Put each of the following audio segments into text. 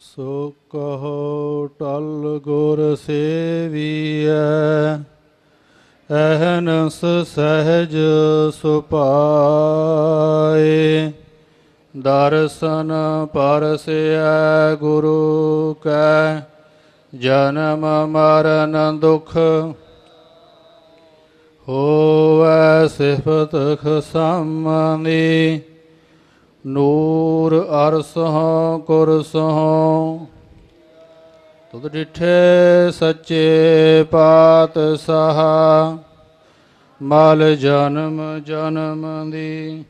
ਸੋ ਕਹੋ ਟਲ ਗੁਰ ਸੇਵੀਐ, ਅਹਨਸ ਸਹਿਜ ਸੁਪਾਏ ਦਰਸ਼ਨ ਪਰਸਿਐ ਗੁਰੂ ਕੈ, ਜਨਮ ਮਰਨ ਦੁਖ ਹੋਵੈ ਸਿਫਤ ਖਸਮਨੀ। ਨੂਰ ਅਰਸਹੁ ਕੁਰਸਹੁ। ਤੁਧ ਡਿਠੇ ਸੱਚੇ ਪਾਤਸ਼ਾਹ, ਮਲ ਜਨਮ ਜਨਮ ਦੀ।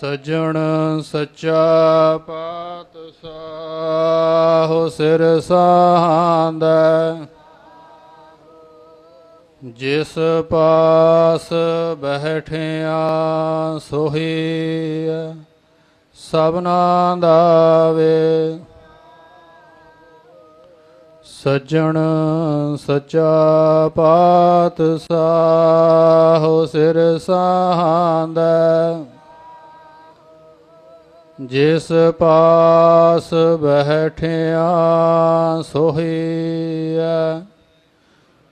ਸਜਣ ਸੱਚਾ ਪਾਤਸ਼ਾਹ, ਸਿਰ ਸਾਹੰਦਾ ਜਿਸ ਪਾਸ ਬੈਠਿਆ ਸੋਹੀ ਸਭਨਾ ਦਾ ਵੇ। ਸਜਣ ਪਾਤ ਪਾਤਸ਼ਾਹ ਸਿਰ ਸਾਹੰਦਾ। ਜਿਸ ਪਾਸ ਬੈਠਿਆ ਸੋਹੀਐ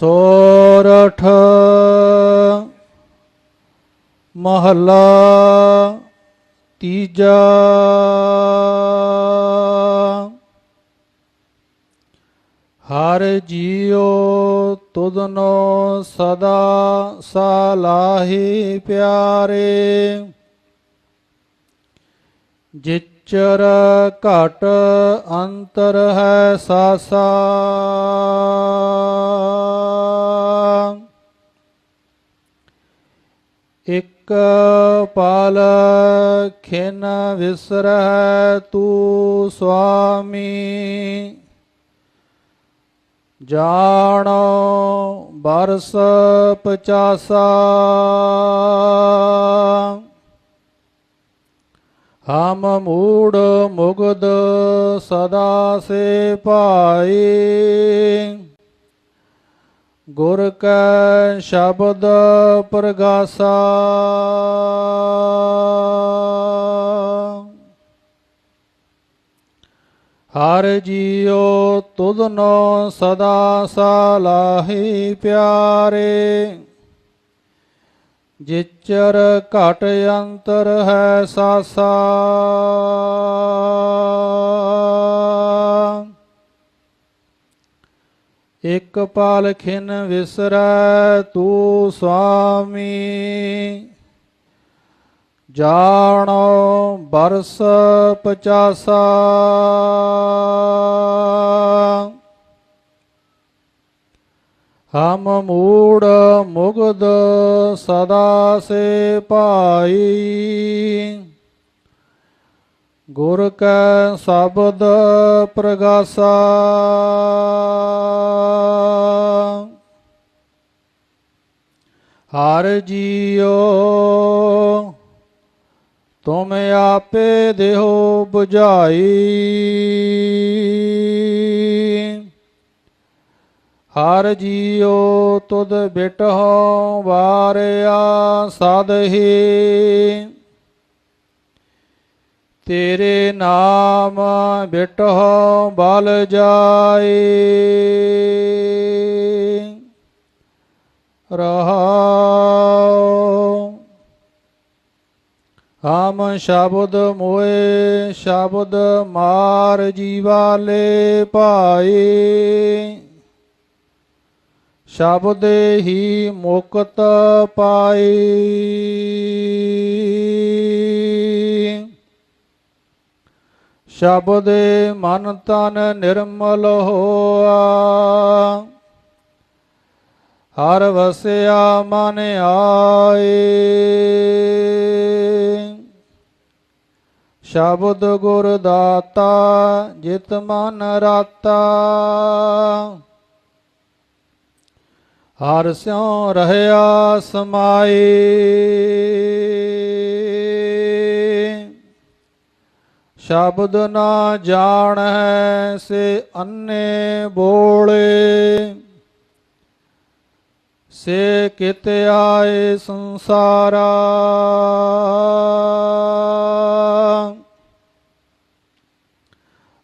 ਸੋਰਠ ਮਹਲਾ ਤੀਜਾ ਹਰ ਜੀਉ ਤੁਧਨੋ ਸਦਾ ਸਲਾਹੀ ਪਿਆਰੇ ਜਿਚਰ ਘਟ ਅੰਤਰ ਹੈ ਸਾਸਾ। ਇਕ ਪਾਲ ਖਿਨ ਵਿਸਰੈ ਤੂ ਸੁਆਮੀ। ਜਾਣੋ ਬਰਸ ਪਚਾਸਾ। ਹਮ ਮੂੜ ਮੁਗਦ ਸਦਾ ਸੇ ਭਾਈ। ਗੁਰ ਕੈ ਸ਼ਬਦ ਪ੍ਰਗਾਸਾ। ਹਰ ਜੀਉ ਤੁਧਨੋ ਸਦਾ ਸਲਾਹੀ ਪਿਆਰੇ। ਜਿਚਰ ਘਟ ਅੰਤਰ ਹੈ ਸਾਸਾ। ਇਕ ਪਾਲ ਖਿਨ ਵਿਸਰੈ ਤੂ ਸੁਆਮੀ ਜਾਣੋ ਬਰਸ ਪਚਾਸਾ। ਹਮ ਮੂੜ ਮੁਗਦ ਸਦਾ ਸੇ ਭਾਈ। ਗੁਰ ਕੈ ਸ਼ਬਦ ਪ੍ਰਗਾਸਾ। ਹਰ ਜੀਓ ਤੁਮ ਆਪੇ ਦੇਹੋ 부ਝਾਈ ਹਰ ਜੀਉ ਤੁਧ ਬਿਟਹੁ ਵਾਰਿਆ ਸਦਹੀ ਤੇਰੇ ਨਾਮ ਬਿਟਹੁ ਬਲ ਜਾਏ। ਰਹਾਉ। ਹਮ ਸ਼ਬਦ ਮੋਏ ਸ਼ਬਦ ਮਾਰ ਜੀਵਾਲੇ ਭਾਈ। ਸ਼ਬਦ ਹੀ ਮੁਕਤ ਪਾਈ। ਸ਼ਬਦ ਮਨ ਤਨ ਨਿਰਮਲ ਹੋਆ। ਹਰ ਵਸਿਆ ਮਨ ਆਏ। ਸ਼ਬਦ ਗੁਰ ਦਾਤਾ ਜਿਤ ਮਨ ਰਾਤਾ। ਹਰ ਸਿਉ ਰਹਿਆ ਸਮਾਏ। ਸ਼ਬਦ ਨਾ ਜਾਣੈ ਸੇ ਅੰਨੇ ਬੋਲੇ। ਸੇ ਕਿਤ ਆਏ ਸੰਸਾਰਾ।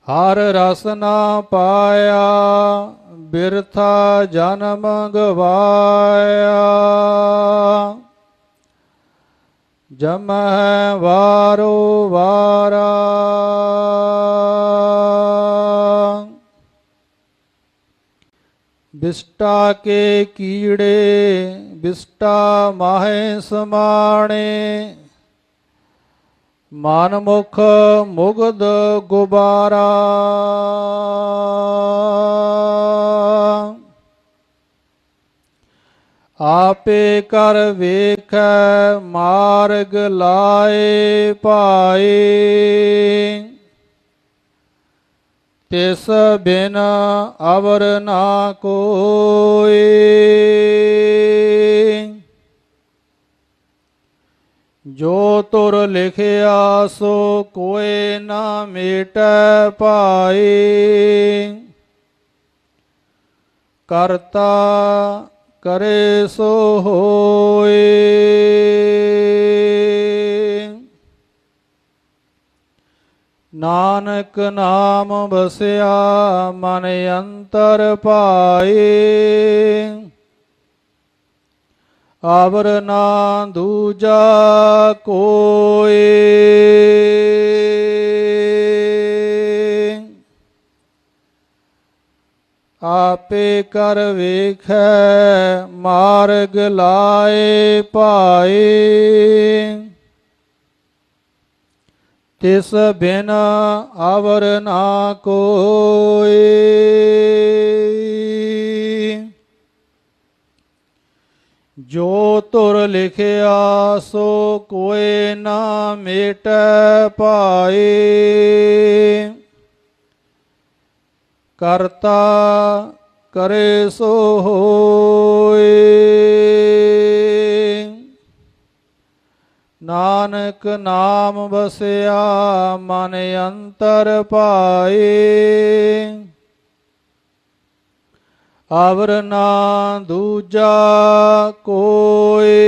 ਹਰ ਰਸ ਨਾ ਪਾਇਆ। ਬਿਰਥਾ ਜਨਮ ਗਵਾਇਆ। ਜਮ ਹੈ ਵਾਰੋ ਵਾਰਾ। ਬਿਸਟਾ ਕੇ ਕੀੜੇ, ਬਿਸਟਾ ਮਾਹੇ ਸਮਾਣੇ। ਮਨ ਮੁਖ ਮੁਗਦ ਗੁਬਾਰਾ। ਆਪੇ ਕਰ ਵੇਖੈ, ਮਾਰਗ ਲਾਏ ਭਾਏ। ਤਿਸ ਬਿਨ ਅਵਰ ਨਾ ਕੋਏ। ਜੋ ਤੁਰ ਲਿਖਿਆ, ਸੋ ਕੋਏ ਨਾ ਮੇਟੈ ਪਾਏ ਕਰਤਾ ਕਰੇ ਸੋ ਹੋਏ। ਨਾਨਕ ਨਾਮ ਬਸਿਆ ਮਨ ਅੰਤਰ ਪਾਏ। ਆਵਰ ਨਾ ਦੂਜਾ ਕੋਏ। ਆਪੇ ਕਰ ਵੇਖੈ, ਮਾਰਗ ਲਾਏ ਭਾਏ। ਤਿਸ ਬਿਨ ਆਵਰ ਨਾ ਕੋਏ। ਜੋ ਤੁਰ ਲਿਖਿਆ, ਸੋ ਕੋਏ ਨਾ ਮੇਟੈ ਪਾਏ ਕਰਤਾ ਕਰੇ ਸੋ ਹੋਏ। ਨਾਨਕ ਨਾਮ ਬਸਿਆ ਮਨ ਅੰਤਰ ਪਾਏ। ਅਵਰ ਨਾ ਦੂਜਾ ਕੋਏ।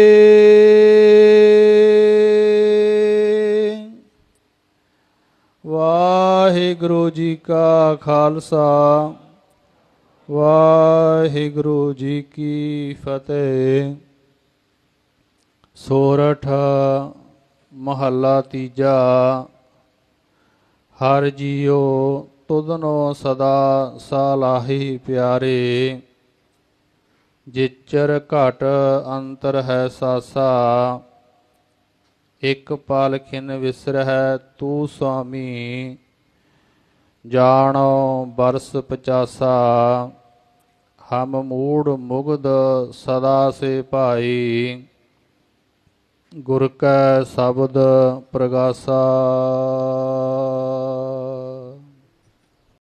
ਵਾਹਿਗੁਰੂ ਜੀ ਕਾ ਖਾਲਸਾ, ਵਾਹਿਗੁਰੂ ਜੀ ਕੀ ਫਤਿਹ। ਸੋਰਠ ਮਹੱਲਾ ਤੀਜਾ, ਹਰ ਜੀਓ ਤੁਧਨੋ ਸਦਾ ਸਾਲਾਹੀ ਪਿਆਰੇ। ਜਿਚਰ ਘਟ ਅੰਤਰ ਹੈ ਸਾਸਾ ਇਕ ਪਾਲਖਿਨ ਵਿਸਰਹਿ, ਤੂ ਸੁਆਮੀ ਜਾਣੋ ਬਰਸ ਪਚਾਸਾ। ਹਮ ਮੂੜ ਮੁਗਦ ਸਦਾ ਸੇ ਭਾਈ, ਗੁਰ ਕੈ ਸ਼ਬਦ ਪ੍ਰਗਾਸਾ।